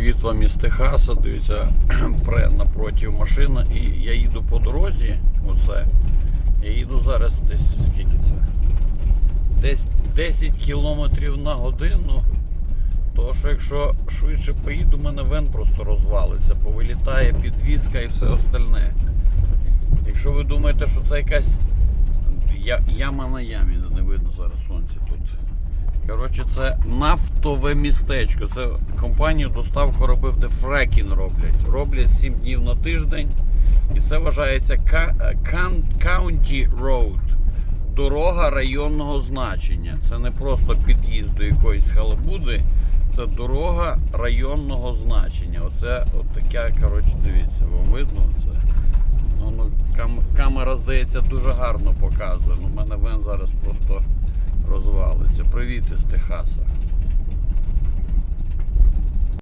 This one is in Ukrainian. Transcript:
Привіт вам із Техаса. Дивіться, пре напроти машина. І я їду по дорозі. Оце. Я їду зараз десь скільки це? Десь 10 кілометрів на годину. Тому що якщо швидше поїду, у мене вен просто розвалиться, повилітає підвізка і все остальне. Якщо ви думаєте, що це якась я- яма на ямі, не видно зараз сонця тут. Коротше, це нафтове містечко. Це компанію доставку робив, де фрекін роблять. Роблять 7 днів на тиждень. І це вважається County Road. Дорога районного значення. Це не просто під'їзд до якоїсь халабуди, це дорога районного значення. Оце от таке, коротше, дивіться, вам видно це? Ну, ну, кам- камера, здається, дуже гарно показує. Ну, у мене вен зараз просто. Привіт із Техаса.